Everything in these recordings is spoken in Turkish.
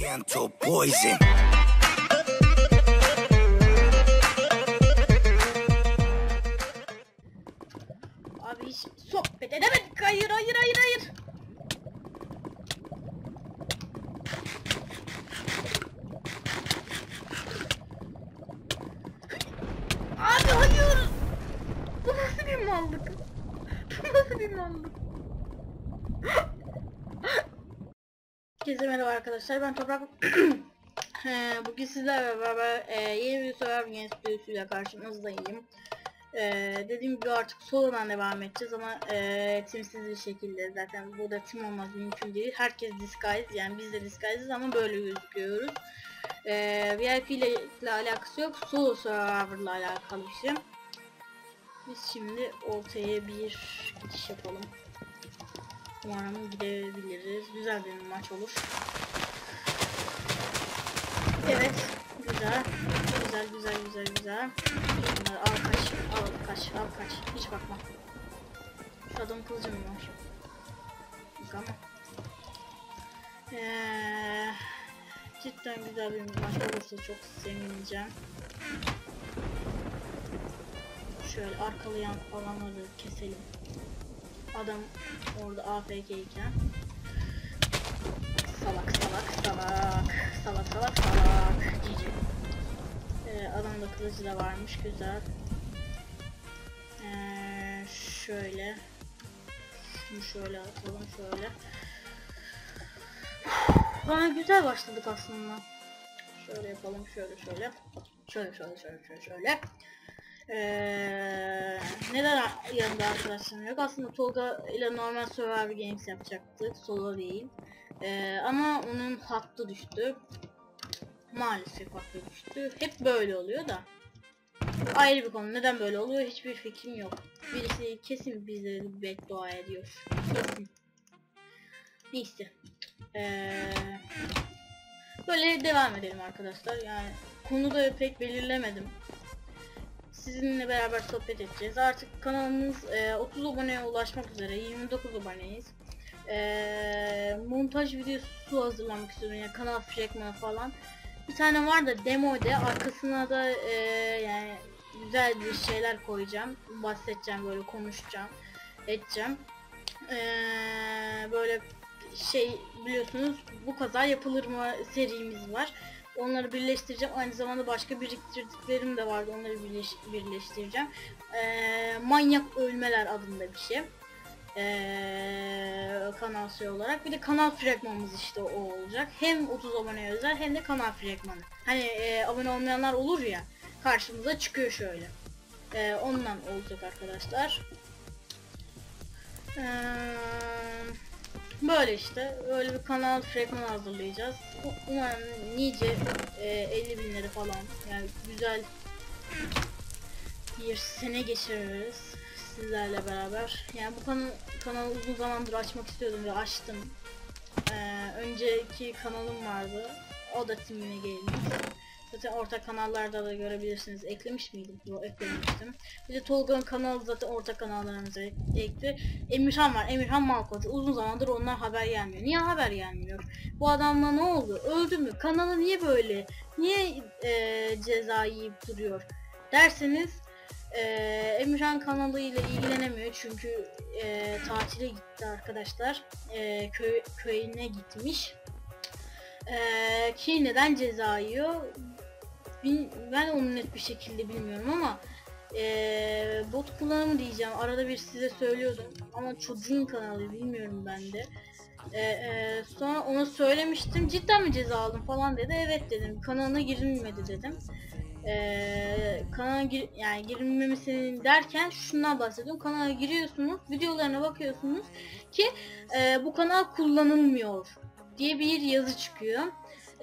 Oriental poison. Abi hiç sohbet edemedik. Hayır hayır hayır hayır. Abi hayır. Bu nasıl bir mallık? Bu nasıl bir mallık? Herkese merhaba arkadaşlar. Ben Toprak. Eee, Bugün sizlerle beraber eee, yeni bir Survivor Games videosuyla karşınızdayım. Eee, Dediğim gibi artık solodan devam edeceğiz ama eee timsiz bir şekilde. Zaten burada tim olmaz mümkün değil. Herkes disguise yani biz de disguise'ız ama böyle gözüküyoruz. Eee VIP ile, ile alakası yok. Solo Survivor'la alakalı bir şey. Biz şimdi ortaya bir geçiş yapalım Umarım gidebiliriz. Güzel bir maç olur. Evet. Güzel. Güzel güzel güzel güzel. Bunları al kaç. Al kaç. Al kaç. Hiç bakma. Şu adam kılıcı mı var? Yok. Ee, cidden güzel bir maç olursa çok sevineceğim. Şöyle arkalayan alanları keselim. Adam orada AFK iken. Salak salak salak salak salak salak cici ee, adamda kılıcı da varmış güzel. Ee, şöyle. Şunu şöyle atalım şöyle. Bana güzel başladık aslında. Şöyle yapalım şöyle şöyle. Şöyle şöyle şöyle şöyle şöyle ee, neden yanında arkadaşlarım yok? Aslında Tolga ile normal Survivor Games yapacaktık. Solo değil. Ee, ama onun hattı düştü. Maalesef hattı düştü. Hep böyle oluyor da. Ayrı bir konu. Neden böyle oluyor? Hiçbir fikrim yok. Birisi kesin bizleri beddua ediyor. Kesin. Neyse. Ee, böyle devam edelim arkadaşlar. Yani konuda pek belirlemedim sizinle beraber sohbet edeceğiz. Artık kanalımız e, 30 aboneye ulaşmak üzere. 29 aboneyiz. E, montaj videosu hazırlamak istiyorum. Yani kanal fragmanı falan. Bir tane var da demo'da arkasına da e, yani güzel bir şeyler koyacağım. Bahsedeceğim böyle konuşacağım. Edeceğim. E, böyle şey biliyorsunuz bu kaza yapılır mı serimiz var. Onları birleştireceğim. Aynı zamanda başka biriktirdiklerim de vardı. Onları birleş, birleştireceğim. Ee, Manyak Ölmeler adında bir şey. Ee, kanal şey olarak. Bir de kanal fragmanımız işte o olacak. Hem 30 aboneye özel hem de kanal fragmanı. Hani e, abone olmayanlar olur ya. Karşımıza çıkıyor şöyle. Ee, ondan olacak arkadaşlar. Eee... Böyle işte öyle bir kanal fragman hazırlayacağız. Umarım nice e, 50 binleri falan yani güzel bir sene geçiririz sizlerle beraber. Yani bu kanal, kanalı uzun zamandır açmak istiyordum ve açtım. Ee, önceki kanalım vardı. O da timine gelmiş. Zaten ortak kanallarda da görebilirsiniz. Eklemiş miydim? Yok eklemiştim. Bir de Tolga'nın kanalı zaten ortak kanallarımıza ekli. Emirhan var. Emirhan Malkoç. Uzun zamandır onlar haber gelmiyor. Niye haber gelmiyor? Bu adamla ne oldu? Öldü mü? Kanalı niye böyle? Niye e, ceza yiyip duruyor? Derseniz e, Emirhan kanalıyla ilgilenemiyor çünkü e, tatile gitti arkadaşlar. E, köy, köyüne gitmiş. Ee, ki neden ceza yiyor ben onu net bir şekilde bilmiyorum ama ee, bot kullanımı diyeceğim. Arada bir size söylüyordum ama çocuğun kanalı bilmiyorum ben de. Ee, e, sonra ona söylemiştim cidden mi ceza aldım falan dedi. Evet dedim. Kanalına girilmedi dedim. Ee, kanala gir yani girilmemesini derken şundan bahsediyorum. Kanala giriyorsunuz videolarına bakıyorsunuz ki e, bu kanal kullanılmıyor diye bir yazı çıkıyor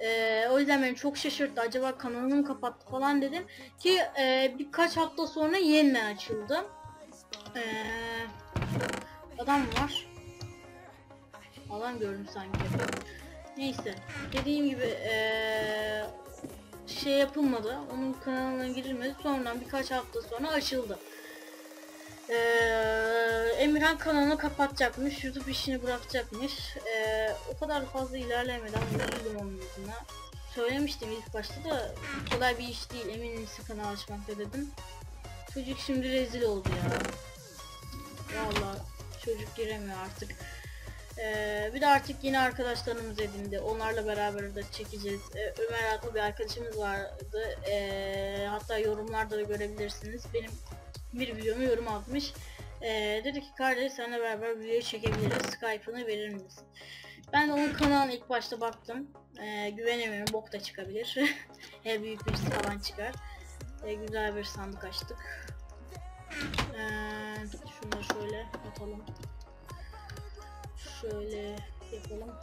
ee, o yüzden beni çok şaşırttı. Acaba kanalını mı kapattı falan dedim. Ki e, birkaç hafta sonra yeniden açıldı. Ee, adam var. Adam gördüm sanki. Neyse. Dediğim gibi ee, şey yapılmadı. Onun kanalına girilmedi. Sonradan birkaç hafta sonra açıldı. Ee, Emirhan kanalını kapatacakmış, YouTube işini bırakacakmış. Ee, o kadar fazla ilerlemeden üzüldüm onun yüzüne. söylemiştim ilk başta da kolay bir iş değil emin misin kanal açmakta dedim. Çocuk şimdi rezil oldu ya. Vallahi çocuk giremiyor artık. Ee, bir de artık yeni arkadaşlarımız edindi. Onlarla beraber de çekeceğiz. Ee, Ömer adlı bir arkadaşımız vardı. Ee, hatta yorumlarda da görebilirsiniz. Benim bir videomu yorum atmış. Ee, dedi ki kardeş seninle beraber video çekebiliriz. Skype'ını verir misin? Ben de onun kanalına ilk başta baktım. Ee, güvenemiyorum. Bok da çıkabilir. Eğer büyük birisi falan çıkar. Ee, güzel bir sandık açtık. Ee, şunları şöyle atalım. Şöyle yapalım.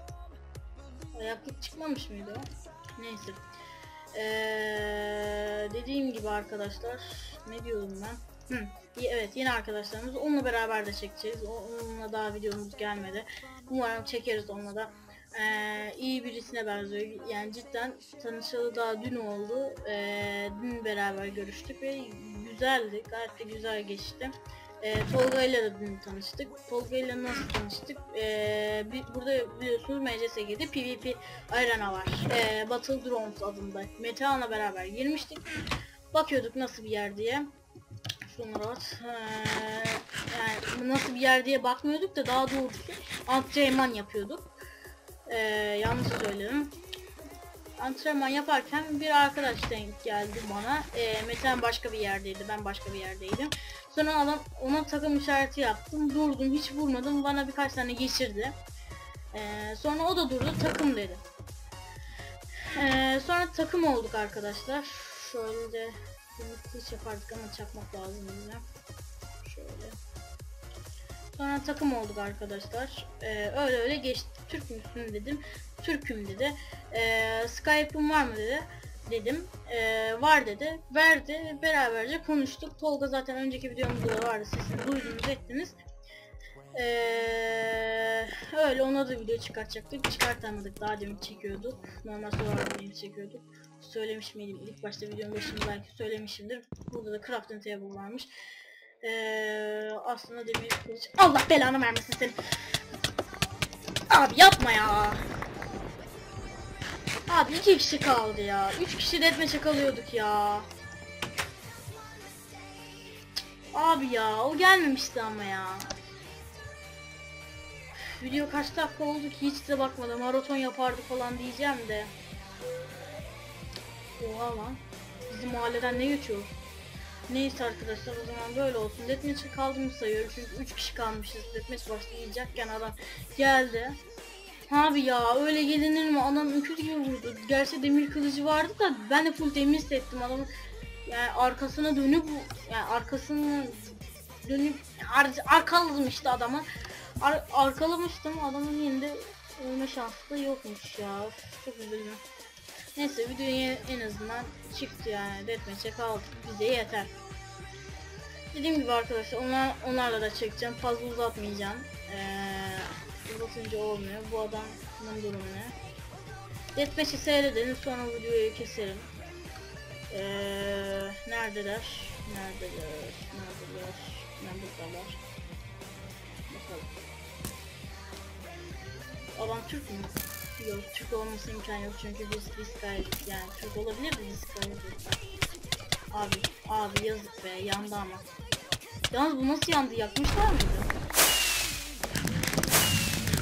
Ayaklık çıkmamış mıydı o? Neyse. Ee, dediğim gibi arkadaşlar ne diyordum ben? Hı, evet yeni arkadaşlarımız onunla beraber de çekeceğiz. Onunla daha videomuz gelmedi. Umarım çekeriz onunla da. Ee, iyi birisine benziyor. Yani cidden tanışalı daha dün oldu. Ee, dün beraber görüştük ve güzeldi. Gayet de güzel geçti. Ee, Tolga ile de dün tanıştık. Tolga ile nasıl tanıştık? Ee, bi- burada biliyorsunuz MCSG'de PvP Arena var. Ee, Battle Drones adında. Metehan'la beraber girmiştik. Bakıyorduk nasıl bir yer diye. Şunları at. Ee, yani nasıl bir yer diye bakmıyorduk da daha doğrusu antrenman yapıyorduk. Ee, yanlış söyledim. Antrenman yaparken bir arkadaş denk geldi bana. Ee, Metehan başka bir yerdeydi, ben başka bir yerdeydim. Sonra adam ona takım işareti yaptım. Durdum, hiç vurmadım. Bana birkaç tane geçirdi. Ee, sonra o da durdu, takım dedi. Ee, sonra takım olduk arkadaşlar. Şöyle de kılıç yapardık ama çakmak lazım bize. Şöyle. Sonra takım olduk arkadaşlar. Ee, öyle öyle geçti. Türk müsün dedim. Türk'üm dedi. Ee, Skype'ın var mı dedi. Dedim. Ee, var dedi. Verdi. Beraberce konuştuk. Tolga zaten önceki videomuzda da vardı. Siz duydunuz ettiniz. Ee, öyle ona da video çıkartacaktık. Çıkartamadık. Daha demin çekiyorduk. Normal sorularla çekiyorduk. Söylemiş miydim? İlk başta videonun başında belki söylemişimdir. Burada da crafting table varmış. Ee, aslında demir kılıç. Allah belanı vermesin seni. Abi yapma ya. Abi iki kişi kaldı ya. Üç kişi deathmatch'e kalıyorduk ya. Abi ya o gelmemişti ama ya. Video kaç dakika oldu ki hiç de bakmadım. Maraton yapardı falan diyeceğim de. Oha lan. Bizim mahalleden ne geçiyor? Neyse arkadaşlar o zaman böyle olsun. Deathmatch'e kaldığımı sayıyorum çünkü 3 kişi kalmışız. Deathmatch başlayacakken adam geldi. Abi ya öyle gelinir mi? Adam öküz gibi vurdu. Gerçi demir kılıcı vardı da ben de full demir settim adamın. Yani arkasına dönüp yani arkasını dönüp ar arkaladım işte adamı. Ar arkalamıştım adamın yerinde ölme şansı da yokmuş ya. Çok üzüldüm. Neyse videoya en azından çıktı yani. Deathmatch'e kaldık. Bize yeter. Dediğim gibi arkadaşlar onlar, onlarla da çekeceğim. Fazla uzatmayacağım. Ee, uzatınca olmuyor. Bu adamın durumu ne? Deathmatch'i seyredelim sonra videoyu keserim. Ee, neredeler? Neredeler? Neredeler? Ne buradalar? Bakalım. Adam Türk mü? Yok Türk olması imkan yok çünkü biz biz gayet yani Türk olabilir de biz gayet Abi abi yazık be yandı ama. Yalnız bu nasıl yandı yakmışlar mıydı?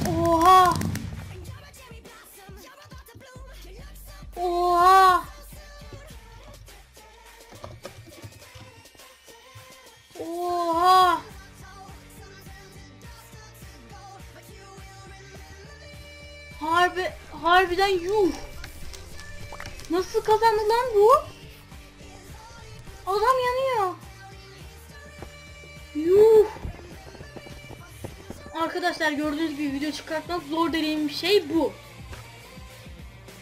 Oha! Harbiden yuh. Nasıl kazandı lan bu? Adam yanıyor. Yuh. Arkadaşlar gördüğünüz gibi video çıkartmak zor dediğim şey bu.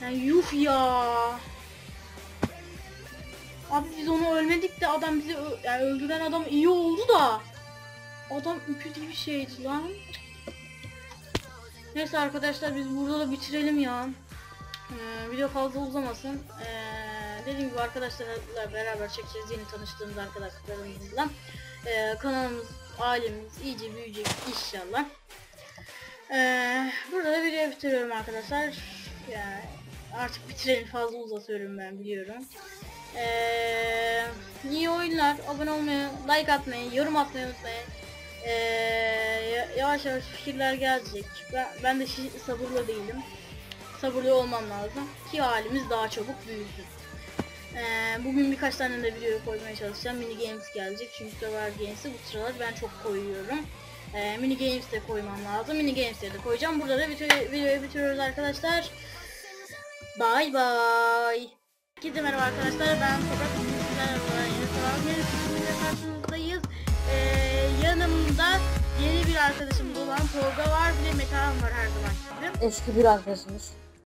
Yani yuh ya. Abi biz onu ölmedik de adam bizi yani öldüren adam iyi oldu da. Adam öküz gibi şeydi lan. Neyse arkadaşlar biz burada da bitirelim ya. Ee, video fazla uzamasın. Ee, dediğim gibi arkadaşlarla beraber çekeceğiz yeni tanıştığımız arkadaşlarımızla. Ee, kanalımız, ailemiz iyice büyüyecek inşallah. Ee, burada da video bitiriyorum arkadaşlar. Yani artık bitirelim fazla uzatıyorum ben biliyorum. Ee, iyi oyunlar. Abone olmayı, like atmayı, yorum atmayı unutmayın. Ya- yavaş yavaş fikirler gelecek. Ben, ben de sabırlı değilim. Sabırlı olmam lazım ki halimiz daha çabuk büyüsün. Ee, bugün birkaç tane de video koymaya çalışacağım. Mini games gelecek çünkü Survivor Games'i bu sıralar ben çok koyuyorum. Ee, mini games de koymam lazım. Mini games'leri de koyacağım. Burada da video, videoyu bitiriyoruz arkadaşlar. Bye bye. Herkese merhaba arkadaşlar. Ben Toprak yanımda yeni bir arkadaşımız olan Tolga var. Bir de Metehan var her zaman gibi. Eski bir arkadaşımız.